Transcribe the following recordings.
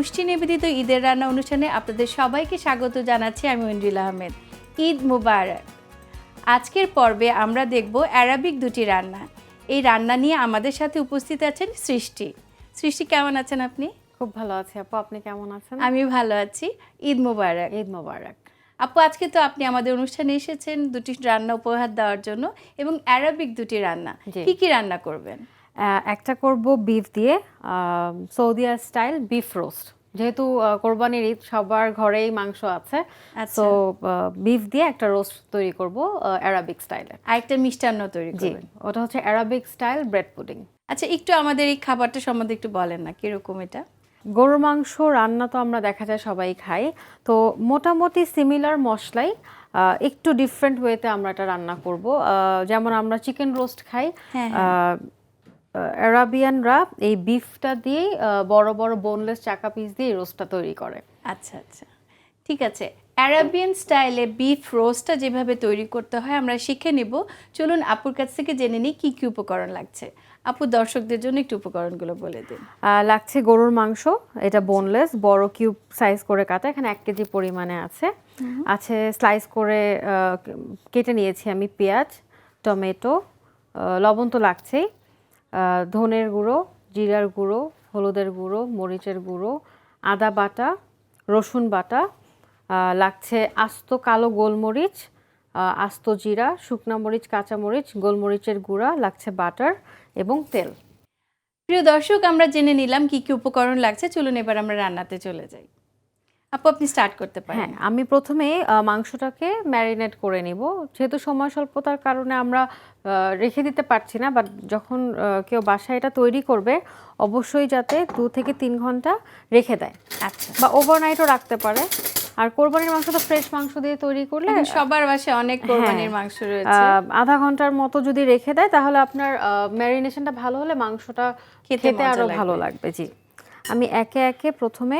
পুষ্টি নিবেদিত ঈদের রান্না অনুষ্ঠানে আপনাদের সবাইকে স্বাগত জানাচ্ছি আমি মঞ্জুল আহমেদ। ঈদ মুবারক। আজকের পর্বে আমরা দেখব অ্যারাবিক দুটি রান্না। এই রান্না নিয়ে আমাদের সাথে উপস্থিত আছেন সৃষ্টি। সৃষ্টি কেমন আছেন আপনি? খুব ভালো আছি আপু। আপনি কেমন আছেন? আমি ভালো আছি। ঈদ মুবারক। ঈদ মুবারক। আপু আজকে তো আপনি আমাদের অনুষ্ঠানে এসেছেন দুটি রান্না উপহার দেওয়ার জন্য এবং অ্যারাবিক দুটি রান্না। কি কি রান্না করবেন? একটা করব বিফ দিয়ে সৌদিয়া স্টাইল বিফ রোস্ট যেহেতু কোরবানির ঈদ সবার ঘরেই মাংস আছে। আচ্ছা। তো বিফ দিয়ে একটা রোস্ট তৈরি করব অ্যারাবিক স্টাইলে আরেকটা মিষ্টান্ন তৈরি করবেন। ওটা হচ্ছে অ্যারাবিক স্টাইল ব্রেড পুডিং আচ্ছা একটু আমাদের এই খাবারটা সম্বন্ধে একটু বলেন না কীরকম এটা? গরুর মাংস রান্না তো আমরা দেখা যায় সবাই খাই। তো মোটামুটি সিমিলার মশলাই একটু ডিফারেন্ট ওয়েতে আমরা এটা রান্না করব। আহ, যেমন আমরা চিকেন রোস্ট খাই হ্যাঁ, অ্যারাবিয়ানরা এই বিফটা দিয়েই বড় বড় বোনলেস চাকা পিস দিয়ে রোস্টটা তৈরি করে। আচ্ছা আচ্ছা। ঠিক আছে। অ্যারাবিয়ান স্টাইলে বিফ রোস্টটা যেভাবে তৈরি করতে হয় আমরা শিখে নিব। চলুন আপুর কাছ থেকে জেনে নিই কী কী উপকরণ লাগছে। আপু দর্শকদের জন্য একটু উপকরণগুলো বলে দিন। লাগছে গরুর মাংস এটা বোনলেস বড় কিউব সাইজ করে কাটা এখানে এক কেজি পরিমাণে আছে। আছে স্লাইস করে কেটে নিয়েছি আমি পেঁয়াজ টমেটো লবণ তো লাগছেই। ধনের গুঁড়ো, জিরার গুঁড়ো, হলুদের গুঁড়ো, মরিচের গুঁড়ো, আদা বাটা, রসুন বাটা লাগছে আস্ত কালো গোলমরিচ আস্ত জিরা, শুকনা মরিচ, কাঁচা মরিচ, গোলমরিচের গুঁড়া, লাগছে বাটার এবং তেল। প্রিয় দর্শক, আমরা জেনে নিলাম কি কি উপকরণ লাগছে। চলুন এবার আমরা রান্নাতে চলে যাই। আপু আপনি স্টার্ট করতে পারেন। হ্যাঁ আমি প্রথমে মাংসটাকে ম্যারিনেট করে নিব। যেহেতু সময় স্বল্পতার কারণে আমরা রেখে দিতে পারছি না বাট যখন কেউ বাসায় এটা তৈরি করবে অবশ্যই যাতে দু থেকে তিন ঘণ্টা রেখে দেয়। আচ্ছা। বা ওভারনাইটও রাখতে পারে। আর কোরবানির মাংস তো ফ্রেশ মাংস দিয়ে তৈরি করলে সবার বাসায় অনেক কোরবানির হ্যাঁ। মাংস রয়েছে। আধা ঘণ্টার মতো যদি রেখে দেয় তাহলে আপনার ম্যারিনেশনটা ভালো হলে মাংসটা খেতে আরও ভালো লাগবে জি। আমি একে একে প্রথমে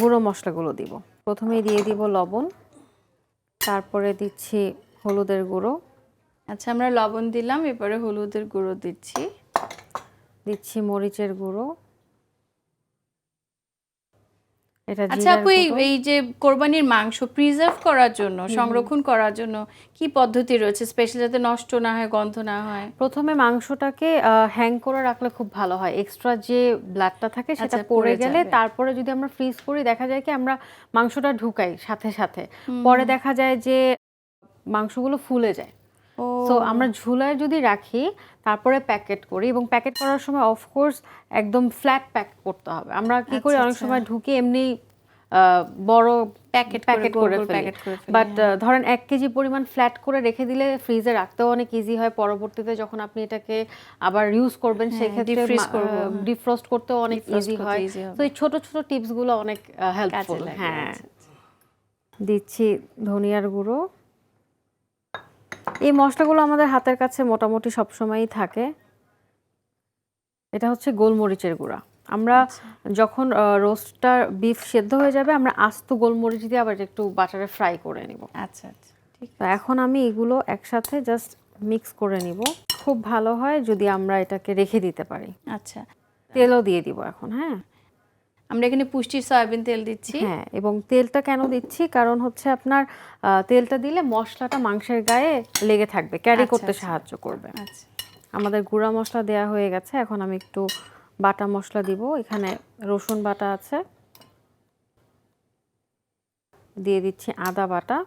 গুঁড়ো মশলাগুলো দিব। প্রথমে দিয়ে দিব লবণ তারপরে দিচ্ছি হলুদের গুঁড়ো। আচ্ছা আমরা লবণ দিলাম এবারে হলুদের গুঁড়ো দিচ্ছি। দিচ্ছি মরিচের গুঁড়ো। এটা আচ্ছা আপু এই যে কোরবানির মাংস প্রিজার্ভ করার জন্য সংরক্ষণ করার জন্য কি পদ্ধতি রয়েছে স্পেশাল যাতে নষ্ট না হয় গন্ধ না হয়? প্রথমে মাংসটাকে হ্যাং করে রাখলে খুব ভালো হয়। এক্সট্রা যে ব্লাডটা থাকে সেটা আচ্ছা, পড়ে গেলে তারপরে যদি আমরা ফ্রিজ করি দেখা যায় কি আমরা মাংসটা ঢুকাই সাথে সাথে। পরে দেখা যায় যে মাংসগুলো ফুলে যায়। ও। তো আমরা ঝুলায় যদি রাখি তারপরে প্যাকেট করি এবং প্যাকেট করার সময় অফকোর্স একদম ফ্ল্যাট প্যাক করতে হবে। আমরা কি করি আচ্ছা, অনেক আচ্ছা। সময় ঢুকে এমনি বড় করে, প্যাকেট করে ফেলি করে বাট ধরেন এক কেজি পরিমাণ ফ্ল্যাট করে রেখে দিলে ফ্রিজে রাখতেও অনেক ইজি হয়। পরবর্তীতে যখন আপনি এটাকে আবার ইউজ করবেন হ্যাঁ, সেক্ষেত্রে হ্যাঁ। ডিফ্রস্ট করতেও অনেক ইজি হয়। তো এই ছোট ছোট টিপসগুলো অনেক হেল্পফুল হ্যাঁ। আচ্ছা। দিচ্ছি ধনিয়ার গুঁড়ো। এই মশলাগুলো আমাদের হাতের কাছে মোটামুটি সবসময়ই থাকে। এটা হচ্ছে গোলমরিচের গুঁড়া। আমরা আচ্ছা। যখন রোস্টটা বিফ সেদ্ধ হয়ে যাবে আমরা আস্ত গোলমরিচ দিয়ে আবার একটু বাটারে ফ্রাই করে নিব। আচ্ছা আচ্ছা ঠিক তো এখন আমি এগুলো একসাথে জাস্ট মিক্স করে নিব। খুব ভালো হয় যদি আমরা এটাকে রেখে দিতে পারি। আচ্ছা। তেলও দিয়ে দিব এখন হ্যাঁ? আমরা এখানে পুষ্টির সয়াবিন তেল দিচ্ছি। হ্যাঁ এবং তেলটা কেন দিচ্ছি? কারণ হচ্ছে আপনার তেলটা দিলে মশলাটা মাংসের গায়ে লেগে থাকবে ক্যারি আচ্ছা, করতে আচ্ছা। সাহায্য করবে। আচ্ছা। আমাদের গুঁড়া মশলা দেয়া হয়ে গেছে এখন আমি একটু বাটা মশলা দিব। এখানে রসুন বাটা আছে। দিয়ে দিচ্ছি আদা বাটা।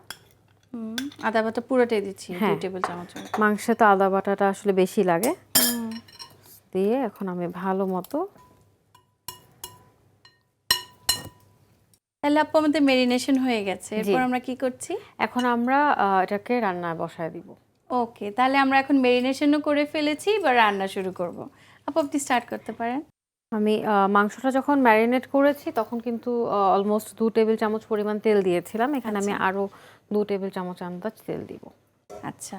আদা বাটা পুরোটাই দিচ্ছি দুই হ্যাঁ। টেবিল চামচ মাংসে তো আদা বাটাটা আসলে বেশি লাগে। দিয়ে এখন আমি ভালো মতো তাহলে আপু আমাদের মেরিনেশন হয়ে গেছে। এরপর আমরা কি করছি? এখন আমরা এটাকে রান্নায় বসায় দিব। ওকে তাহলে আমরা এখন মেরিনেশনও করে ফেলেছি এবার রান্না শুরু করব। আপু আপনি স্টার্ট করতে পারেন। আমি মাংসটা যখন ম্যারিনেট করেছি তখন কিন্তু অলমোস্ট দু টেবিল চামচ পরিমাণ তেল দিয়েছিলাম। এখানে আমি আরও দু টেবিল চামচ আন্দাজ তেল দিব। আচ্ছা।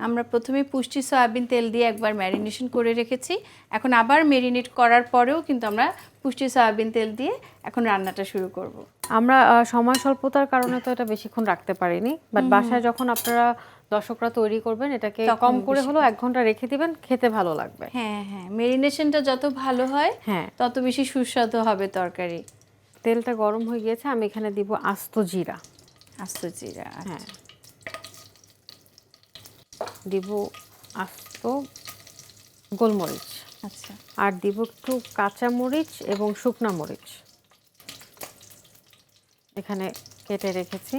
আমরা প্রথমে পুষ্টি সয়াবিন তেল দিয়ে একবার ম্যারিনেশন করে রেখেছি। এখন আবার মেরিনেট করার পরেও কিন্তু আমরা পুষ্টি সয়াবিন তেল দিয়ে এখন রান্নাটা শুরু করব। আমরা সময় স্বল্পতার কারণে তো এটা বেশিক্ষণ রাখতে পারিনি। বাট বাসায় যখন আপনারা দর্শকরা তৈরি করবেন এটাকে কম করে হলেও এক ঘণ্টা রেখে দিবেন খেতে ভালো লাগবে। হ্যাঁ হ্যাঁ। মেরিনেশনটা যত ভালো হয় হ্যাঁ। তত বেশি সুস্বাদু হবে তরকারি। তেলটা গরম হয়ে গিয়েছে আমি এখানে দিব আস্ত জিরা। আস্ত জিরা হ্যাঁ। দিব আস্ত গোলমরিচ। আচ্ছা। আর দিব একটু কাঁচা মরিচ এবং শুকনা মরিচ। এখানে কেটে রেখেছি।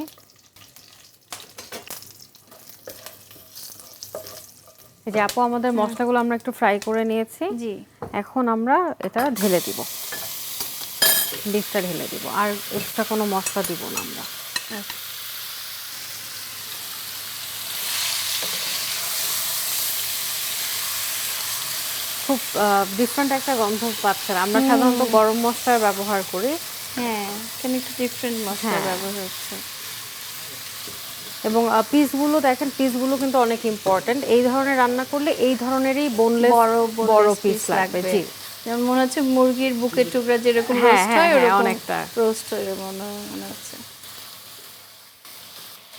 এই যে আপু আমাদের মশলাগুলো আমরা একটু ফ্রাই করে নিয়েছি। জি। এখন আমরা এটা ঢেলে দিব। ডিশটা ঢেলে দিব। আর এক্সট্রা কোনো মশলা দিব না আমরা। খুব ডিফারেন্ট একটা গন্ধ পাচ্ছেন আমরা সাধারণত গরম মশলার ব্যবহার করি। হ্যাঁ এখানে একটু ডিফারেন্ট মশলা হ্যাঁ। ব্যবহার হচ্ছে? এবং পিসগুলো দেখেন পিসগুলো কিন্তু অনেক ইম্পর্ট্যান্ট এই ধরনের রান্না করলে এই ধরনেরই বোনলেস বড় বড় পিস লাগবে জি। যেমন মনে হচ্ছে মুরগির বুকের টুকরা যেরকম রোস্ট হ্যাঁ, হয় হ্যাঁ, ওরকম অনেকটা। রোস্ট হয়ে মনে মনে হচ্ছে।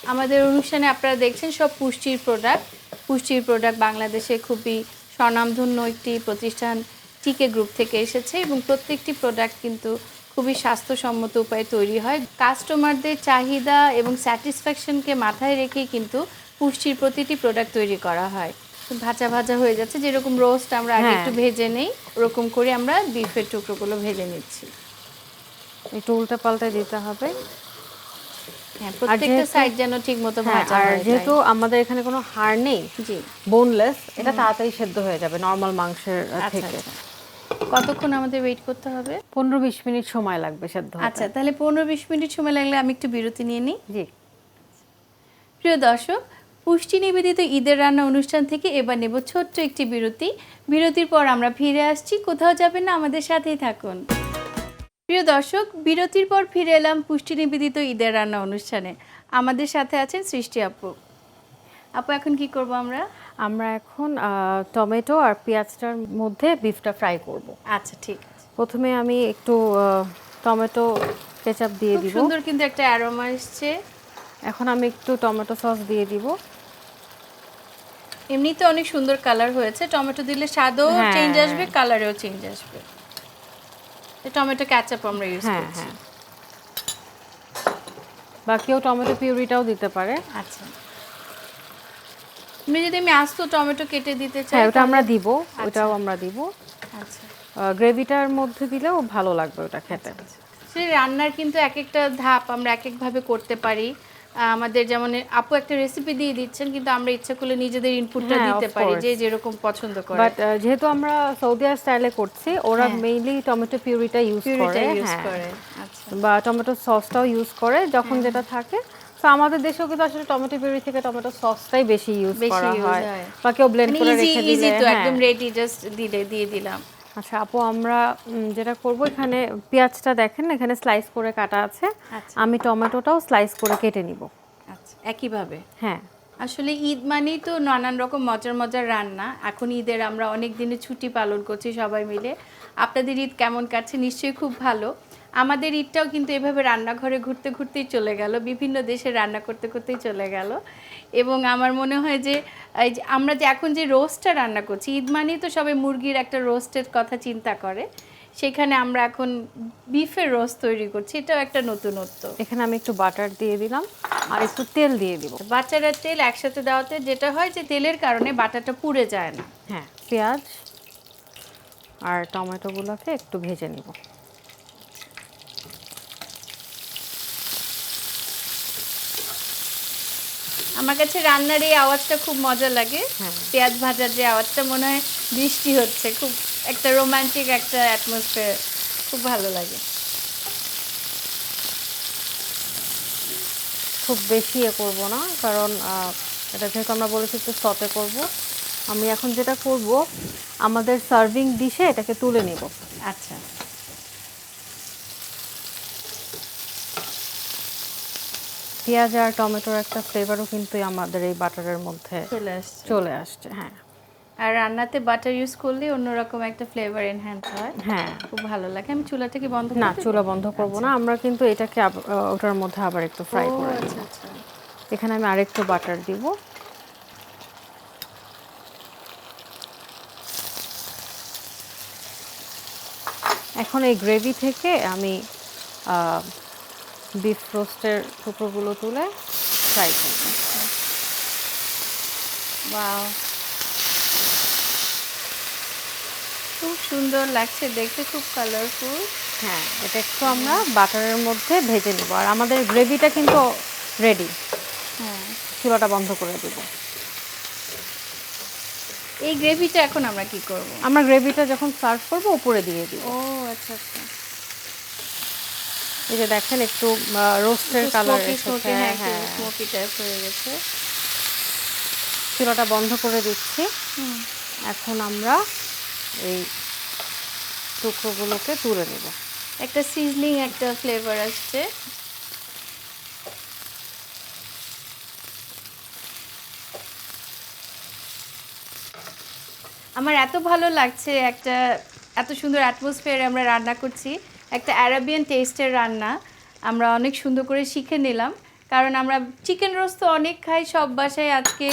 আমাদের অনুষ্ঠানে আপনারা দেখছেন সব পুষ্টির প্রোডাক্ট পুষ্টির প্রোডাক্ট বাংলাদেশে খুবই স্বনামধন্য একটি প্রতিষ্ঠান টিকে গ্রুপ থেকে এসেছে এবং প্রত্যেকটি প্রোডাক্ট কিন্তু খুবই স্বাস্থ্যসম্মত উপায়ে তৈরি হয়। কাস্টমারদের চাহিদা এবং স্যাটিসফ্যাকশনকে মাথায় রেখেই কিন্তু পুষ্টির প্রতিটি প্রোডাক্ট তৈরি করা হয়। ভাজা ভাজা হয়ে যাচ্ছে যেরকম রোস্ট আমরা আগে হ্যাঁ। একটু ভেজে নেই ওরকম করে আমরা বিফের টুকরোগুলো ভেজে নিচ্ছি। একটু উল্টে পাল্টে দিতে হবে। হ্যাঁ প্রত্যেকটা সাইড যেন ঠিক মতো হ্যাঁ ভাজা আর যেহেতু আমাদের এখানে কোনো হাড় নেই জি। বোনলেস এটা তাড়াতাড়ি সেদ্ধ হয়ে যাবে নর্মাল মাংসের আচ্ছা থেকে। আচ্ছা। কতক্ষণ আমাদের ওয়েট করতে হবে? পনেরো বিশ মিনিট সময় লাগবে সেদ্ধ আচ্ছা তাহলে পনেরো বিশ মিনিট সময় লাগলে আমি একটু বিরতি নিয়ে নিই। জি। প্রিয় দর্শক পুষ্টি নিবেদিত ঈদের রান্না অনুষ্ঠান থেকে এবার নেব ছোট্ট একটি বিরতি। বিরতির পর আমরা ফিরে আসছি কোথাও যাবেন না আমাদের সাথেই থাকুন। প্রিয় দর্শক বিরতির পর ফিরে এলাম পুষ্টি নিবেদিত ঈদের রান্না অনুষ্ঠানে। আমাদের সাথে আছেন সৃষ্টি আপু। আপু এখন কি করব আমরা? আমরা এখন টমেটো আর পেঁয়াজটার মধ্যে বিফটা ফ্রাই করব। আচ্ছা ঠিক আছে। প্রথমে আমি একটু টমেটো কেচাপ দিয়ে দিব। সুন্দর কিন্তু একটা অ্যারোমা এসছে। এখন আমি একটু টমেটো সস দিয়ে দিব। এমনিতে অনেক সুন্দর কালার হয়েছে। টমেটো দিলে স্বাদও হ্যাঁ। চেঞ্জ আসবে কালারেও চেঞ্জ আসবে। টমেটো ক্যাচাপ আমরা ইউজ হ্যাঁ করছি। হ্যাঁ। বা কেউ টমেটো পিউরিটাও দিতে পারে। আচ্ছা। তুমি যদি আমি আস্ত টমেটো কেটে দিতে চাই হ্যাঁ ওটা আমরা দিব ওটাও আমরা দিব। আচ্ছা। গ্রেভিটার মধ্যে দিলেও ভালো লাগবে ওটা খেতে। সেই রান্নার কিন্তু এক একটা ধাপ আমরা এক একভাবে করতে পারি। আমাদের যেমন আপু একটা রেসিপি দিয়ে দিচ্ছেন কিন্তু আমরা ইচ্ছা করলে নিজেদের ইনপুটটা হ্যাঁ, দিতে পারি যে যেরকম পছন্দ করে। বাট যেহেতু আমরা সৌদি আরব স্টাইলে করছি ওরা হ্যাঁ। মেইনলি টমেটো পিউরিটা ইউজ করে ইউজ হ্যাঁ। করে আচ্ছা। বা টমেটো সসটাও ইউজ করে যখন যেটা থাকে তো আমাদের দেশেও কিন্তু আসলে টমেটো পিউরি থেকে টমেটো সসটাই বেশি ইউজ করা হয়। বা কেউ ব্লেন্ড মানে করে রেখে ইজি দিলে তো হ্যাঁ। একদম রেডি জাস্ট দিলে দিয়ে দিলাম। আচ্ছা আপু আমরা যেটা করব এখানে পেঁয়াজটা দেখেন এখানে স্লাইস করে কাটা আছে। আচ্ছা। আমি টমেটোটাও স্লাইস করে কেটে নিব। আচ্ছা একইভাবে? হ্যাঁ। আসলে ঈদ মানেই তো নানান রকম মজার মজার রান্না। এখন ঈদের আমরা অনেক দিনে ছুটি পালন করছি সবাই মিলে। আপনাদের ঈদ কেমন কাটছে? নিশ্চয়ই খুব ভালো। আমাদের ঈদটাও কিন্তু এভাবে রান্নাঘরে ঘুরতে ঘুরতেই চলে গেল বিভিন্ন দেশে রান্না করতে করতেই চলে গেল। এবং আমার মনে হয় যে এই যে আমরা যে এখন যে রোস্টটা রান্না করছি ঈদ মানেই তো সবাই মুরগির একটা রোস্টের কথা চিন্তা করে। সেখানে আমরা এখন বিফের রোস্ট তৈরি করছি এটাও একটা নতুনত্ব। এখানে আমি একটু বাটার দিয়ে দিলাম আর একটু তেল দিয়ে দিব। বাটার আর তেল একসাথে দেওয়াতে যেটা হয় যে তেলের কারণে বাটারটা পুড়ে যায় না। হ্যাঁ পেঁয়াজ আর টমেটোগুলোকে একটু ভেজে নিব। আমার কাছে রান্নার এই আওয়াজটা খুব মজা লাগে। হ্যাঁ। পেঁয়াজ ভাজার যে আওয়াজটা মনে হয় বৃষ্টি হচ্ছে। খুব একটা রোমান্টিক একটা অ্যাটমসফিয়ার খুব ভালো লাগে। খুব বেশি এ করব না কারণ এটা যেহেতু আমরা বলেছি একটু সতে করব। আমি এখন যেটা করব আমাদের সার্ভিং ডিশে এটাকে তুলে নেব। আচ্ছা। পেঁয়াজ আর টমেটোর একটা ফ্লেভারও কিন্তু আমাদের এই বাটারের মধ্যে চলে আসছে। চলে আসছে হ্যাঁ। আর রান্নাতে বাটার ইউজ করলে অন্যরকম একটা ফ্লেভার এনহ্যান্স হয়। হ্যাঁ। খুব ভালো লাগে। আমি চুলাটাকে বন্ধ না চুলা বন্ধ করব না। আমরা কিন্তু এটাকে ওটার মধ্যে আবার একটু ফ্রাই করে আচ্ছা আচ্ছা। এখানে আমি আরেকটু বাটার দিব। এখন এই গ্রেভি থেকে আমি বিফ রোস্টের টুকরোগুলো তুলে ফ্রাই করব ওয়াও খুব সুন্দর লাগছে দেখতে খুব কালারফুল হ্যাঁ এটা একটু আমরা বাটারের মধ্যে ভেজে নেব। আর আমাদের গ্রেভিটা কিন্তু রেডি হ্যাঁ। চুলাটা বন্ধ করে দেব। এই গ্রেভিটা এখন আমরা কি করব? আমরা গ্রেভিটা যখন সার্ভ করব উপরে দিয়ে দিব। ও আচ্ছা আচ্ছা। এই যে দেখেন একটু রোস্টের কালার হ্যাঁ হ্যাঁ স্মোকি টাইপ হয়ে গেছে। চুলাটা বন্ধ করে দিচ্ছি। এখন আমরা এই টুকরোগুলোকে তুলে নেব। একটা সিজলিং একটা ফ্লেভার আসছে। আমার এত ভালো লাগছে একটা এত সুন্দর অ্যাটমসফিয়ারে আমরা রান্না করছি। একটা অ্যারাবিয়ান টেস্টের রান্না আমরা অনেক সুন্দর করে শিখে নিলাম। কারণ আমরা চিকেন রোস্ট তো অনেক খাই, সব বাসায় আজকে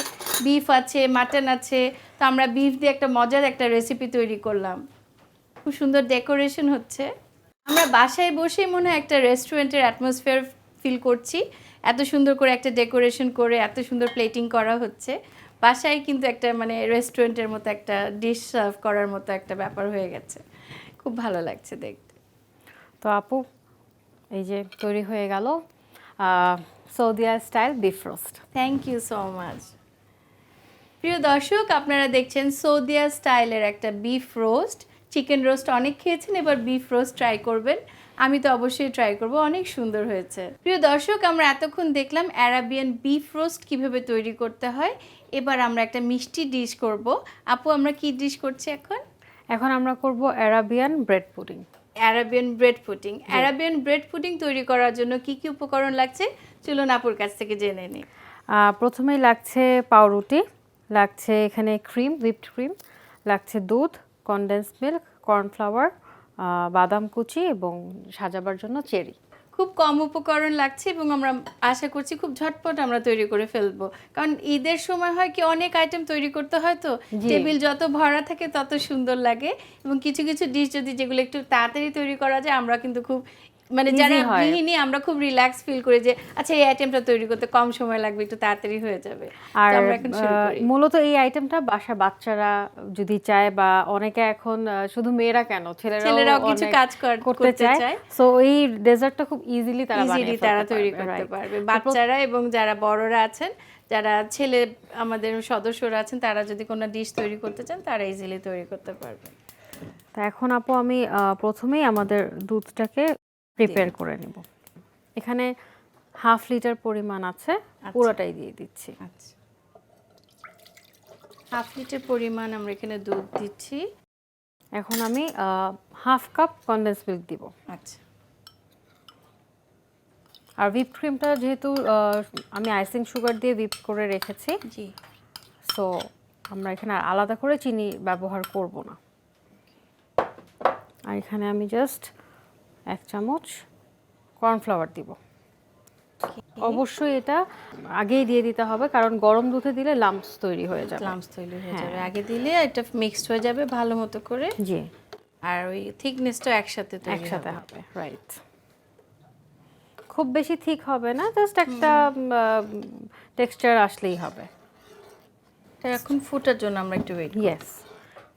বিফ আছে মাটন আছে, তো আমরা বিফ দিয়ে একটা মজার একটা রেসিপি তৈরি করলাম। খুব সুন্দর ডেকোরেশন হচ্ছে। আমরা বাসায় বসেই মনে হয় একটা রেস্টুরেন্টের অ্যাটমসফিয়ার ফিল করছি। এত সুন্দর করে একটা ডেকোরেশন করে, এত সুন্দর প্লেটিং করা হচ্ছে। বাসায় কিন্তু একটা মানে রেস্টুরেন্টের মতো একটা ডিশ সার্ভ করার মতো একটা ব্যাপার হয়ে গেছে। খুব ভালো লাগছে দেখতে। তো আপু এই যে তৈরি হয়ে গেল Saudia style beef roast thank you so much প্রিয় দর্শক আপনারা দেখছেন সৌদিয়া স্টাইলের একটা বিফ রোস্ট চিকেন রোস্ট অনেক খেয়েছেন এবার বিফ রোস্ট ট্রাই করবেন। আমি তো অবশ্যই ট্রাই করব অনেক সুন্দর হয়েছে। প্রিয় দর্শক আমরা এতক্ষণ দেখলাম অ্যারাবিয়ান বিফ রোস্ট কীভাবে তৈরি করতে হয়। এবার আমরা একটা মিষ্টি ডিশ করব। আপু আমরা কি ডিশ করছি এখন? এখন আমরা করব Arabian bread pudding Arabian bread pudding Arabian bread pudding তৈরি করার জন্য কি কি উপকরণ লাগছে? চলুন আপুর কাছ থেকে জেনে নিই। প্রথমেই লাগছে পাউরুটি লাগছে এখানে ক্রিম হুইপড ক্রিম লাগছে দুধ কনডেন্স মিল্ক কর্নফ্লাওয়ার বাদাম কুচি এবং সাজাবার জন্য চেরি। খুব কম উপকরণ লাগছে এবং আমরা আশা করছি খুব ঝটপট আমরা তৈরি করে ফেলব। কারণ ঈদের সময় হয় কি অনেক আইটেম তৈরি করতে হয় তো টেবিল যত ভরা থাকে তত সুন্দর লাগে এবং কিছু কিছু ডিশ যদি যেগুলো একটু তাড়াতাড়ি তৈরি করা যায় আমরা কিন্তু খুব মানে যারা গৃহিণী আমরা খুব রিল্যাক্স ফিল করি যে আচ্ছা এই আইটেমটা তৈরি করতে কম সময় লাগবে একটু তাড়াতাড়ি হয়ে যাবে। আর মূলত এই আইটেমটা বাসা বাচ্চারা যদি চায় বা অনেকে এখন শুধু মেয়েরা কেন ছেলেরাও কিছু কাজ করতে চায়। সো এই ডেজার্টটা খুব ইজিলি তারা ইজিলি তারা তৈরি করতে পারবে। বাচ্চারা এবং যারা বড়রা আছেন যারা ছেলে আমাদের সদস্যরা আছেন তারা যদি কোনো ডিশ তৈরি করতে চান তারা ইজিলি তৈরি করতে পারবে। তা এখন আপু আমি প্রথমেই আমাদের দুধটাকে প্রিপেয়ার করে নেব। এখানে হাফ লিটার পরিমাণ আছে পুরোটাই দিয়ে দিচ্ছি। আচ্ছা। হাফ লিটার পরিমাণ আমরা এখানে দুধ দিচ্ছি। এখন আমি হাফ কাপ কনডেন্স মিল্ক দিব। আচ্ছা। আর হুইপ ক্রিমটা যেহেতু আমি আইসিং সুগার দিয়ে হুইপ করে রেখেছি জি। সো আমরা এখানে আলাদা করে চিনি ব্যবহার করব না। আর এখানে আমি জাস্ট এক চামচ কর্নফ্লাওয়ার দিব। অবশ্যই এটা আগেই দিয়ে দিতে হবে কারণ গরম দুধে দিলে লাম্পস তৈরি হয়ে যাবে। লামস তৈরি হয়ে হ্যাঁ। যাবে। আগে দিলে এটা মিক্সড হয়ে যাবে ভালো মতো করে। জি। আর ওই থিকনেসটা একসাথে তৈরি একসাথে হবে রাইট খুব বেশি ঠিক হবে না জাস্ট একটা টেক্সচার আসলেই হবে। এখন ফুটার জন্য আমরা একটু ওয়েট ইয়েস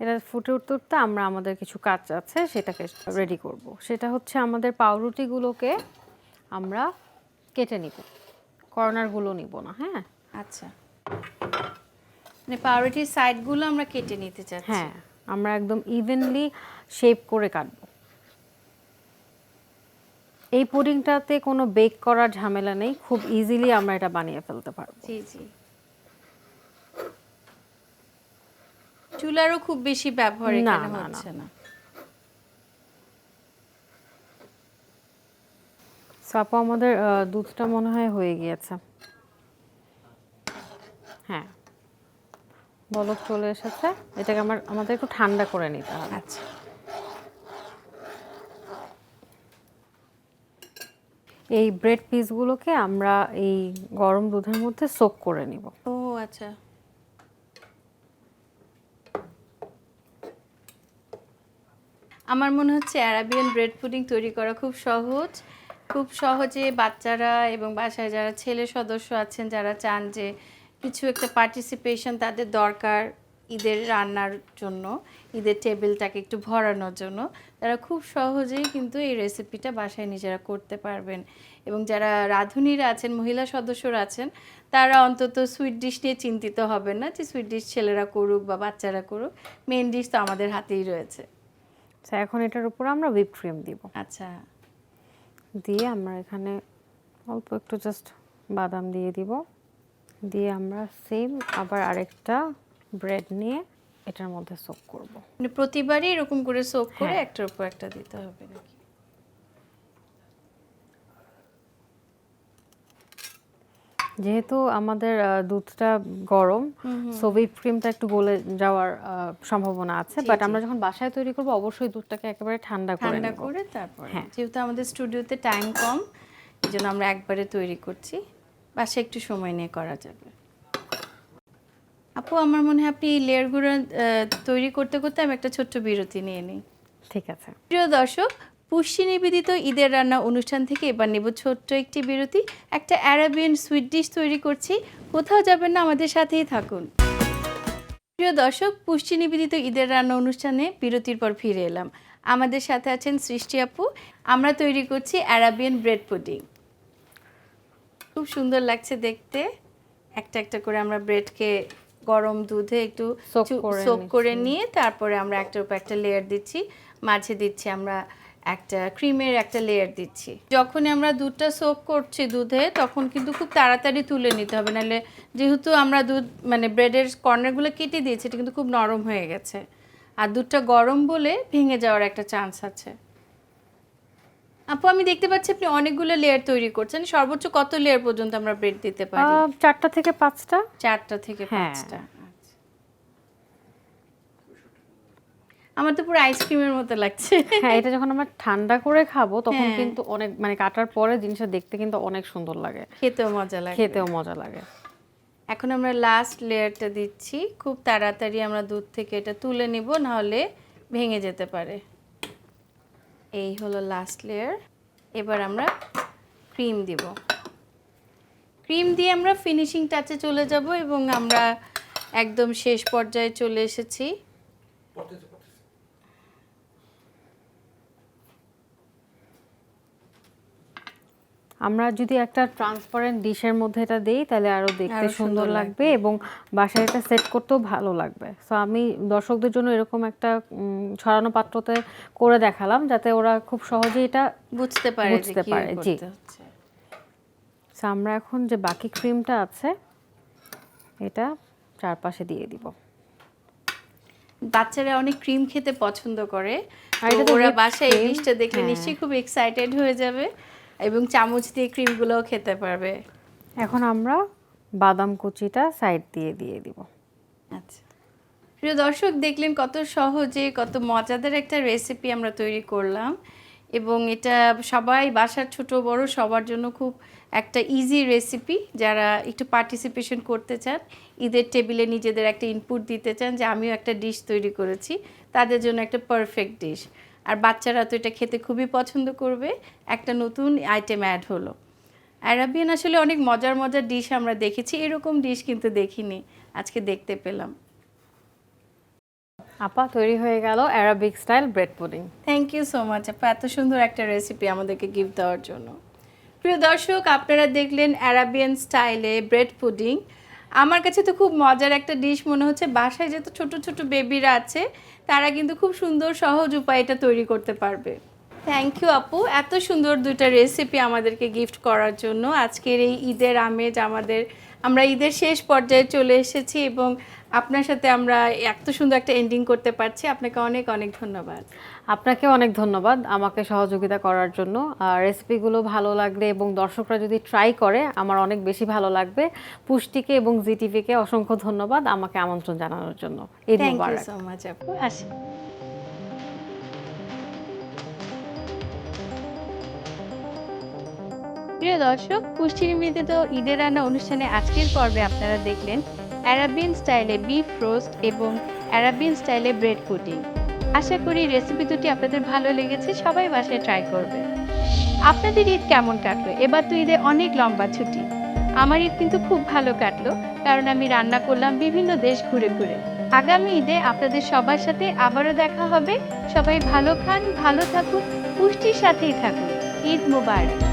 এটা ফুটে উঠতে উঠতে আমরা আমাদের কিছু কাজ আছে সেটাকে রেডি করব। সেটা হচ্ছে আমাদের পাউরুটিগুলোকে আমরা কেটে নিব। কর্নারগুলো নিব না হ্যাঁ? আচ্ছা। মানে পাউরুটির সাইডগুলো আমরা কেটে নিতে চাই হ্যাঁ আমরা একদম ইভেনলি শেপ করে কাটব। এই পুডিংটাতে কোনো বেক করার ঝামেলা নেই খুব ইজিলি আমরা এটা বানিয়ে ফেলতে পারব। জি জি। চুলারও খুব বেশি ব্যবহার এখানে। হচ্ছে না। সো আপু আমাদের দুধটা মনে হয় হয়ে গিয়েছে। হ্যাঁ। বলক চলে এসেছে। এটাকে আমার আমাদের একটু ঠান্ডা করে নিতে হবে। আচ্ছা। এই ব্রেড পিসগুলোকে আমরা এই গরম দুধের মধ্যে সোক করে নিব। ও আচ্ছা। আমার মনে হচ্ছে অ্যারাবিয়ান ব্রেড পুডিং তৈরি করা খুব সহজ। খুব সহজে বাচ্চারা এবং বাসায় যারা ছেলে সদস্য আছেন, যারা চান যে কিছু একটা পার্টিসিপেশন তাদের দরকার ঈদের রান্নার জন্য, ঈদের টেবিলটাকে একটু ভরানোর জন্য, তারা খুব সহজেই কিন্তু এই রেসিপিটা বাসায় নিজেরা করতে পারবেন। এবং যারা রাঁধুনিরা আছেন, মহিলা সদস্যরা আছেন, তারা অন্তত সুইট ডিশ নিয়ে চিন্তিত হবেন না যে সুইট ডিশ ছেলেরা করুক বা বাচ্চারা করুক মেন ডিশ তো আমাদের হাতেই রয়েছে। তো এখন এটার উপর আমরা হুইপ ক্রিম দিব। আচ্ছা। দিয়ে আমরা এখানে অল্প একটু জাস্ট বাদাম দিয়ে দিব। দিয়ে আমরা সেম আবার আরেকটা ব্রেড নিয়ে এটার মধ্যে সোক করব। মানে প্রতিবারই এরকম করে সোক করে হ্যাঁ। একটার উপর একটা দিতে হবে নাকি? যেহেতু আমাদের দুধটা গরম সো হুইপ ক্রিমটা একটু গলে যাওয়ার সম্ভাবনা আছে বাট আমরা যখন বাসায় তৈরি করব অবশ্যই দুধটাকে একেবারে ঠান্ডা করে ঠান্ডা করে তারপর। হ্যাঁ। যেহেতু আমাদের স্টুডিওতে টাইম কম এই জন্য আমরা একবারে তৈরি করছি। বাসায় একটু সময় নিয়ে করা যাবে। আপু আমার মনে হয় আপনি এই লেয়ারগুলো তৈরি করতে করতে আমি একটা ছোট্ট বিরতি নিয়ে নিই। ঠিক আছে। প্রিয় দর্শক পুষ্টি নিবেদিত ঈদের রান্না অনুষ্ঠান থেকে এবার নেব ছোট্ট একটি বিরতি। একটা অ্যারাবিয়ান সুইট ডিশ তৈরি করছি। কোথাও যাবেন না আমাদের সাথেই থাকুন। প্রিয় দর্শক পুষ্টি নিবেদিত ঈদের রান্না অনুষ্ঠানে বিরতির পর ফিরে এলাম। আমাদের সাথে আছেন সৃষ্টি আপু। আমরা তৈরি করছি অ্যারাবিয়ান ব্রেড পুডিং খুব সুন্দর লাগছে দেখতে। একটা একটা করে আমরা ব্রেডকে গরম দুধে একটু চু- করে। নিয়ে তারপরে আমরা একটার উপর একটা লেয়ার দিচ্ছি। মাঝে দিচ্ছি আমরা একটা ক্রিমের একটা লেয়ার দিচ্ছি। যখনই আমরা দুধটা সোক করছি দুধে তখন কিন্তু খুব তাড়াতাড়ি তুলে নিতে হবে। নাহলে যেহেতু আমরা দুধ মানে ব্রেডের কর্নারগুলো কেটে দিয়েছি এটা কিন্তু খুব নরম হয়ে গেছে। আর দুধটা গরম বলে ভেঙে যাওয়ার একটা চান্স আছে। আপু আমি দেখতে পাচ্ছি আপনি অনেকগুলো লেয়ার তৈরি করছেন। সর্বোচ্চ কত লেয়ার পর্যন্ত আমরা ব্রেড দিতে পারি? চারটা থেকে পাঁচটা। চারটা থেকে হ্যাঁ। পাঁচটা আচ্ছা। আমার তো পুরো আইসক্রিমের মতো লাগছে। হ্যাঁ এটা যখন আমরা ঠান্ডা করে খাব তখন হ্যাঁ। কিন্তু অনেক মানে কাটার পরে জিনিসটা দেখতে কিন্তু অনেক সুন্দর লাগে। খেতেও মজা লাগে। খেতেও মজা লাগে। এখন আমরা লাস্ট লেয়ারটা দিচ্ছি। খুব তাড়াতাড়ি আমরা দুধ থেকে এটা তুলে নিব নাহলে ভেঙে যেতে পারে। এই হলো লাস্ট লেয়ার এবার আমরা ক্রিম দিব। ক্রিম দিয়ে আমরা ফিনিশিং টাচে চলে যাব এবং আমরা একদম শেষ পর্যায়ে চলে এসেছি। আমরা যদি একটা ট্রান্সপারেন্ট ডিশের মধ্যে এটা দেই তাহলে আরও দেখতে সুন্দর লাগবে। এবং বাসায় এটা সেট করতেও ভালো লাগবে। সো আমি দর্শকদের জন্য এরকম একটা ছড়ানো পাত্রতে করে দেখালাম যাতে ওরা খুব সহজেই এটা বুঝতে পারে বুঝতে পারে, জি। So, আমরা এখন যে বাকি ক্রিমটা আছে এটা চারপাশে দিয়ে দিব। বাচ্চারা অনেক ক্রিম খেতে পছন্দ করে। ওরা বাসায় এই ডিশটা দেখলে হ্যাঁ। নিশ্চয়ই খুব এক্সাইটেড হয়ে যাবে। এবং চামচ দিয়ে ক্রিমগুলোও খেতে পারবে। এখন আমরা বাদাম কুচিটা সাইড দিয়ে দিয়ে দিব। আচ্ছা। প্রিয় দর্শক দেখলেন কত সহজে কত মজাদার একটা রেসিপি আমরা তৈরি করলাম এবং এটা সবাই বাসার ছোট বড় সবার জন্য খুব একটা ইজি রেসিপি যারা একটু পার্টিসিপেশন করতে চান ঈদের টেবিলে নিজেদের একটা ইনপুট দিতে চান যে আমিও একটা ডিশ তৈরি করেছি তাদের জন্য একটা পারফেক্ট ডিশ আর বাচ্চারা তো এটা খেতে খুবই পছন্দ করবে। একটা নতুন আইটেম অ্যাড হলো। অ্যারাবিয়ান আসলে অনেক মজার মজার ডিশ আমরা দেখেছি। এরকম ডিশ কিন্তু দেখিনি। আজকে দেখতে পেলাম। আপা তৈরি হয়ে গেল Arabic style bread pudding thank you so much আপা। এত সুন্দর একটা রেসিপি আমাদেরকে গিফট দেওয়ার জন্য। প্রিয় দর্শক আপনারা দেখলেন অ্যারাবিয়ান স্টাইলে ব্রেড পুডিং আমার কাছে তো খুব মজার একটা ডিশ মনে হচ্ছে বাসায় যেহেতু ছোট ছোট বেবিরা আছে, তারা কিন্তু খুব সুন্দর সহজ উপায় এটা তৈরি করতে পারবে। থ্যাংক ইউ আপু এত সুন্দর দুইটা রেসিপি আমাদেরকে গিফট করার জন্য। আজকের এই ঈদের আমেজ আমাদের আমরা ঈদের শেষ পর্যায়ে চলে এসেছি এবং আপনার সাথে আমরা এত সুন্দর একটা এন্ডিং করতে পারছি। আপনাকে অনেক অনেক ধন্যবাদ। আপনাকে অনেক ধন্যবাদ আমাকে সহযোগিতা করার জন্য। আর রেসিপিগুলো ভালো লাগলে এবং দর্শকরা যদি ট্রাই করে আমার অনেক বেশি ভালো লাগবে। পুষ্টিকে এবং জিটিভিকে অসংখ্য ধন্যবাদ আমাকে আমন্ত্রণ জানানোর জন্য। ঈদ থ্যাংক ইউ মুবারক। সো মাচ আপু আসি। প্রিয় দর্শক পুষ্টি নিবেদিত ঈদের রান্না অনুষ্ঠানে আজকের পর্বে আপনারা দেখলেন অ্যারাবিন স্টাইলে বিফ রোস্ট এবং অ্যারাবিন স্টাইলে ব্রেড পুডিং আশা করি রেসিপি দুটি আপনাদের ভালো লেগেছে, সবাই বাসায় ট্রাই করবে আপনাদের ঈদ কেমন কাটলো? এবার তো ঈদে অনেক লম্বা ছুটি। আমার ঈদ কিন্তু খুব ভালো কাটলো, কারণ আমি রান্না করলাম বিভিন্ন দেশ ঘুরে ঘুরে। আগামী ঈদে আপনাদের সবার সাথে আবারও দেখা হবে। সবাই ভালো খান, ভালো থাকুন, পুষ্টির সাথেই থাকুন। ঈদ মুবারক।